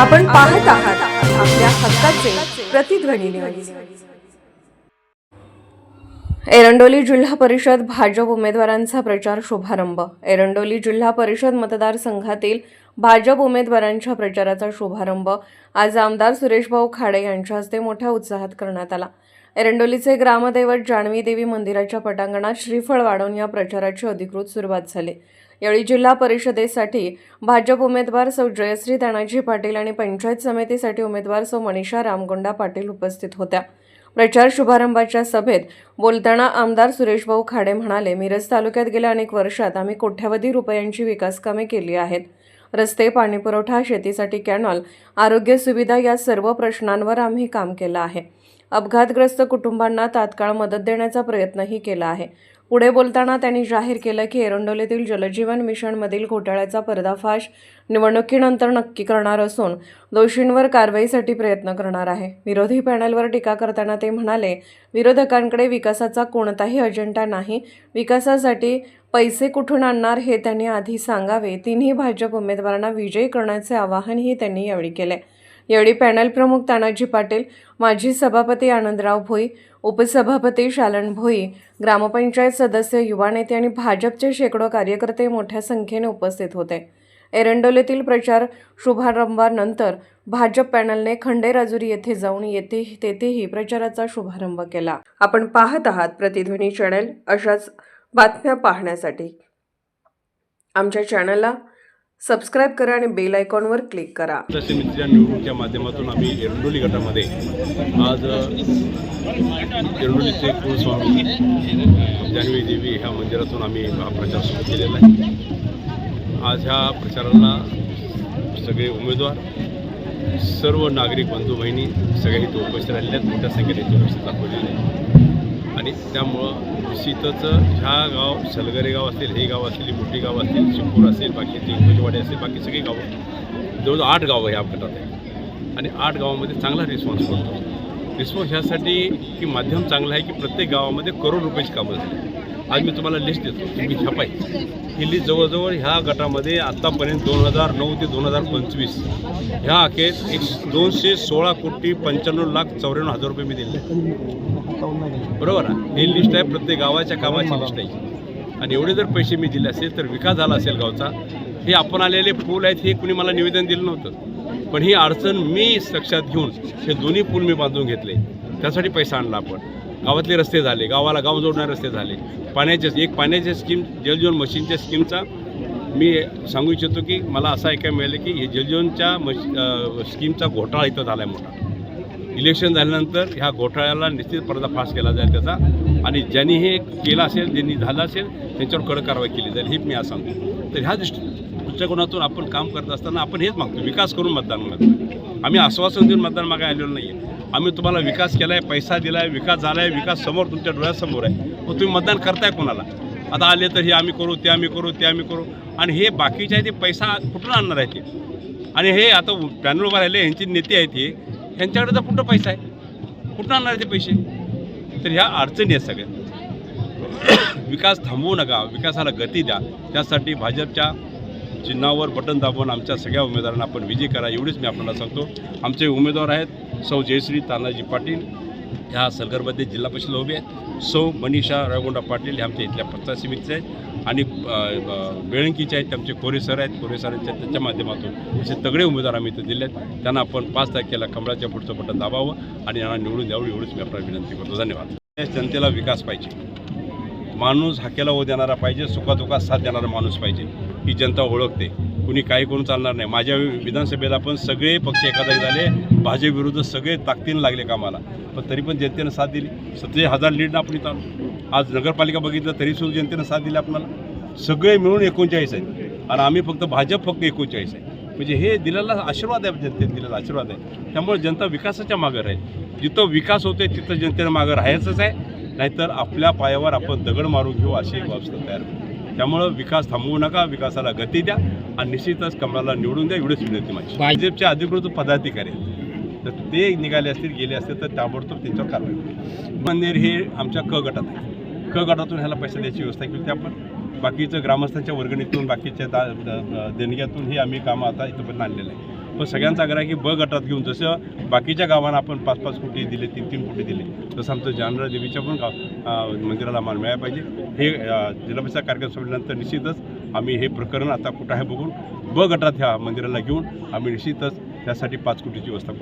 आपण पाहत आहात आपल्या हक्काचे प्रतिध्वनी न्यूज एरंडोली जिल्हा परिषद भाजप उमेदवारांचा प्रचार शुभारंभ. एरंडोली जिल्हा परिषद मतदारसंघातील भाजप उमेदवारांच्या प्रचाराचा शुभारंभ. आज आमदार सुरेशभाऊ खाडे यांच्या हस्ते मोठ्या उत्साहात करण्यात आला. एरंडोलीचे ग्रामदैवत जान्हवी देवी मंदिराच्या पटांगणात श्रीफळ वाढवून या प्रचाराची अधिकृत सुरुवात झाली. यावेळी जिल्हा परिषदेसाठी भाजप उमेदवार सौ जयश्री तानाजी पाटील आणि पंचायत समितीसाठी उमेदवार सौ मनीषा रामगोंडा पाटील उपस्थित होत्या. प्रचार शुभारंभाच्या सभेत बोलताना आमदार सुरेशभाऊ खाडे म्हणाले मिरज तालुक्यात गेल्या अनेक वर्षात आम्ही कोट्यवधी रुपयांची विकासकामे केली आहेत. रस्ते पाणीपुरवठा शेतीसाठी कॅनॉल आरोग्य सुविधा या सर्व प्रश्नांवर आम्ही काम केलं आहे. अपघातग्रस्त कुटुंबांना तात्काळ मदत देण्याचा प्रयत्नही केला आहे. पुढे बोलताना त्यांनी जाहीर केलं की एरंडोलीतील जलजीवन मिशनमधील घोटाळ्याचा पर्दाफाश निवडणुकीनंतर नक्की करणार असून दोषींवर कारवाईसाठी प्रयत्न करणार आहे. विरोधी पॅनलवर टीका करताना ते म्हणाले विरोधकांकडे विकासाचा कोणताही अजेंडा नाही. विकासासाठी पैसे कुठून आणणार हे त्यांनी आधी सांगावे. तिन्ही भाजप उमेदवारांना विजयी करण्याचे आवाहनही त्यांनी यावेळी केले. यावेळी पॅनल प्रमुख तानाजी पाटील माजी सभापती आनंदराव भोई उपसभापती शालन भोई ग्रामपंचायत सदस्य युवा नेते आणि भाजपचे शेकडो कार्यकर्ते मोठ्या संख्येने उपस्थित होते. एरंडोलीतील प्रचार शुभारंभानंतर भाजप पॅनलने खंडेराजुरी येथे जाऊन येथे तेथेही प्रचाराचा शुभारंभ केला. आपण पाहत आहात प्रतिध्वनी चॅनल अशाच बातम्या पाहण्यासाठी. आमच्या चॅनलला सबस्क्राईब करा आणि बेल आयकॉनवर क्लिक करा. समितीच्या निवडणुकीच्या माध्यमातून आम्ही एरंडोली गटामध्ये आज एरंडोलीचे कुलस्वामी जान्हवी देवी ह्या मंदिरातून आम्ही हा प्रचार सुरू केलेला आहे. आज ह्या प्रचाराला सगळे उमेदवार सर्व नागरिक बंधू बहिणी सगळे इथे उपस्थित राहिलेले आहेत. मोठ्या संख्येने इथे उपस्थित दाखवलेले आहे आणि त्यामुळं निश्चितच ह्या गाव सलगरे गाव असेल हे गाव असतील मोठी गाव असतील शिंपूर असेल बाकीचे इंग्रजवाडी असेल बाकी सगळी गावं. जवळजवळ आठ गावं ह्या गटात आहे आणि आठ गावामध्ये चांगला रिस्पॉन्स होतो. रिस्पॉन्स ह्यासाठी की माध्यम चांगलं आहे की प्रत्येक गावामध्ये करोड रुपयाची कामं झाली. आज मी तुम्हाला लिस्ट देतो. तुम्ही छापाय ही लिस्ट जवळजवळ ह्या गटामध्ये आत्तापर्यंत दोन हजार नऊ ते दोन हजार पंचवीस ह्या अखेर एक दोनशे सोळा कोटी पंच्याण्णव लाख चौऱ्याण्णव हजार रुपये मी दिले. बरोबर आहे? ही लिस्ट आहे प्रत्येक गावाच्या कामाची लिस्ट आहे. आणि एवढे जर पैसे मी दिले असेल तर विकास झाला असेल गावचा हे आपण आलेले पूल आहेत हे कुणी मला निवेदन दिलं नव्हतं. पण ही अडचण मी लक्षात घेऊन हे दोन्ही पूल मी बांधून घेतले. त्यासाठी पैसा आणला आपण. गावातले रस्ते झाले गावाला गाव जोडणारे रस्ते झाले. पाण्याच्या एक पाण्याच्या स्कीम जलजीवन मशीनच्या स्कीमचा मी सांगू इच्छितो की मला असं ऐकायला मिळालं की हे जलजीवनच्या मश स्कीमचा घोटाळा इथं झाला आहे मोठा. इलेक्शन झाल्यानंतर ह्या घोटाळ्याला निश्चित पर्दाफाश केला जाईल त्याचा आणि ज्यांनी हे केलं असेल ज्यांनी झालं असेल त्यांच्यावर कडक कारवाई केली जाईल हे मी आज सांगतो. तर ह्या दृष्टी दृष्टिकोनातून आपण काम करत असताना आपण हेच मागतो विकास करून मतदान मागतो आम्ही आश्वासन देऊन मतदान मागे आलेलो नाही आहे आम्ही तुम्हाला विकास केला आहे पैसा दिला आहे विकास झाला आहे विकास समोर तुमच्या डोळ्यासमोर आहे. मग तुम्ही मतदान करताय कोणाला? आता आले तर हे आम्ही करू ते आम्ही करू ते आम्ही करू. आणि हे बाकीचे आहे ते पैसा कुठून आणणार आहे ते? आणि हे आता पॅनल उभा राहिले यांचे नेते आहेत हे ह्यांच्याकडे तर कुठं पैसा आहे? कुठून आणणार आहे ते पैसे? तर ह्या अडचणी आहेत सगळ्या. विकास थांबवू नका विकासाला गती द्या. त्यासाठी भाजपच्या चिन्हावर बटन दाबून आमच्या सगळ्या उमेदवारांना आपण विजय करा एवढीच मी आपल्याला सांगतो. आमचे उमेदवार आहेत सौ जयश्री तानाजी पाटील ह्या सलगरमध्ये जिल्हा परिषद उभे आहेत. सौ मनीषा रायगोंडा पाटील हे आमच्या इथल्या पंचायत समितीचे आहेत. आणि बेळंकीचे आहेत त्यांचे कोरे सर आहेत. कोरे सरांच्या त्यांच्या माध्यमातून असे तगडे उमेदवार आम्ही इथं दिले आहेत त्यांना आपण पाच तारखेला कमळाच्या पुढचं बटन दाबावं आणि यांना निवडून द्यावं एवढीच मी आपल्याला विनंती करतो. धन्यवाद. जनतेला विकास पाहिजे. माणूस हाकेला ओ देणारा पाहिजे सुखादुखात साथ देणारा माणूस पाहिजे. ही जनता ओळखते. कुणी काही करून चालणार नाही. माझ्या विधानसभेला पण सगळे पक्ष एखादा झाले. भाजप विरुद्ध सगळे ताकदीनं लागले कामाला. पण तरी पण जनतेनं साथ दिली. सत्तेचाळीस हजार लीड आपण इथं आलो. आज नगरपालिका बघितलं तरी सुद्धा जनतेनं साथ दिली आपल्याला. सगळे मिळून एकोणचाळीस आहेत. आणि आम्ही फक्त भाजप फक्त एकोणचाळीस आहे. म्हणजे हे दिलेला आशीर्वाद आहे जनतेने दिलेला आशीर्वाद आहे. त्यामुळे जनता विकासाच्या मागं राहील. जिथं विकास होतोय तिथं जनतेनं मागं राहायचंच आहे. नाहीतर आपल्या पायावर आपण दगड मारून घेऊ अशी एक अवस्था तयार होईल. त्यामुळं विकास थांबवू नका विकासाला गती द्या आणि निश्चितच कमळाला निवडून द्या. एवढीच विनंती माझी. भाजपचे अधिकृत पदाधिकारी आहेत. तर ते निघाले असतील गेले असतील तर ताबडतोब त्यांच्यावर कारवाई होईल मंदिर हे आमच्या क गटात आहे. क गटातून ह्याला पैसा द्यायची व्यवस्था केली होती आपण. बाकीचं ग्रामस्थांच्या वर्गणीतून बाकीच्या द- देणग्यातून हे आम्ही कामं आता इथंपर्यंत आणलेलं आहे. पण सगळ्यांचा आग्रह आहे की ब गटात घेऊन. जसं बाकीच्या गावांना आपण पाच पाच कोटी दिले तीन तीन कोटी दिले तसं आमचं जानरा देवीच्या पण गाव मंदिराला मान मिळायला पाहिजे. हे अं, कार्यक्रम संपल्यानंतर निश्चितच आम्ही हे प्रकरण आता कुठं आहे बघून ब गटात ह्या मंदिराला घेऊन आम्ही निश्चितच त्यासाठी पाच कोटीची व्यवस्था करू